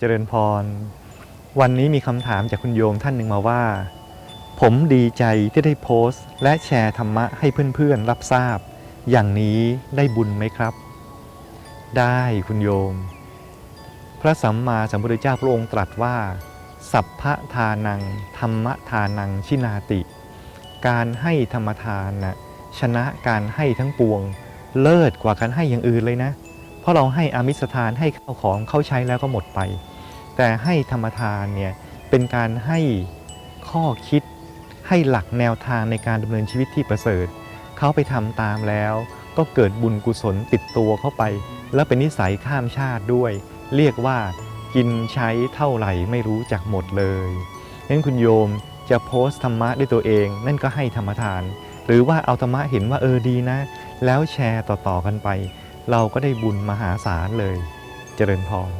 เจริญพร วันนี้มีคำถามจากคุณโยมท่านหนึ่งมาว่า ผมดีใจที่ได้โพสต์ และแชร์ธรรมะให้เพื่อนๆรับทราบ อย่างนี้ได้บุญไหมครับ ได้คุณโยม พระสัมมาสัมพุทธเจ้าพระองค์ตรัสว่า สัพพะทานัง ธรรมทานังชินาติ การให้ธรรมทานนะชนะการให้ทั้งปวง เลิศกว่าการให้อย่างอื่นเลยนะเราะเราให้อามิสทานให้ข้าวของเข้าใช้แล้วก็หมดไป แต่ให้ธรรมทานเนี่ยเป็นการให้ข้อคิดให้หลักแนวทางในการดำเนินชีวิตที่ประเสริฐ เขาไปทำตามแล้ว ก็เกิดบุญกุศลติดตัวเข้าไป แล้วเป็นนิสัยข้ามชาติด้วย เรียกว่ากินใช้เท่าไหร่ไม่รู้จักหมดเลยงั้นคุณโยมจะโพสต์ธรรมะด้วยตัวเอง นั่นก็ให้ธรรมทาน หรือว่าเอาธรรมะเห็นว่าเออดีนะ แล้วแชร์ต่อๆกันไป เราก็ได้บุญมหาศาลเลย เจริญพร